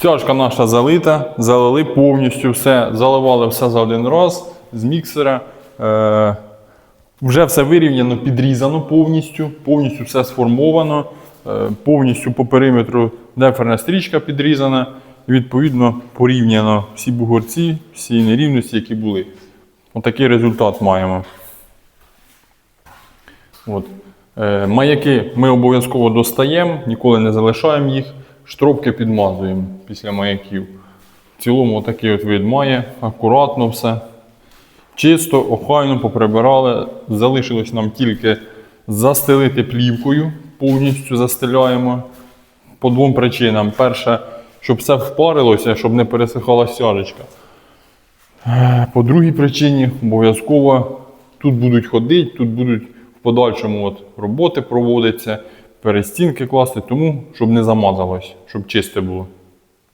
Стяжка наша залита, залили повністю все, заливали все за один раз з міксера. Е, вже все вирівняно, підрізано повністю, повністю все сформовано, е, повністю по периметру деферна стрічка підрізана. І відповідно порівняно всі бугорці, всі нерівності, які були. Отакий результат маємо. От. Е, маяки ми обов'язково достаємо, ніколи не залишаємо їх. Штробки підмазуємо після маяків. В цілому отакий от вид має, акуратно все. Чисто, охайно поприбирали. Залишилось нам тільки застелити плівкою, повністю застеляємо. По двом причинам. Перше, щоб все впарилося, щоб не пересихала стяжечка. Е, По другій причині обов'язково тут будуть ходити, тут будуть в подальшому от роботи проводитися, перестінки класти, тому щоб не замазалось, щоб чисте було.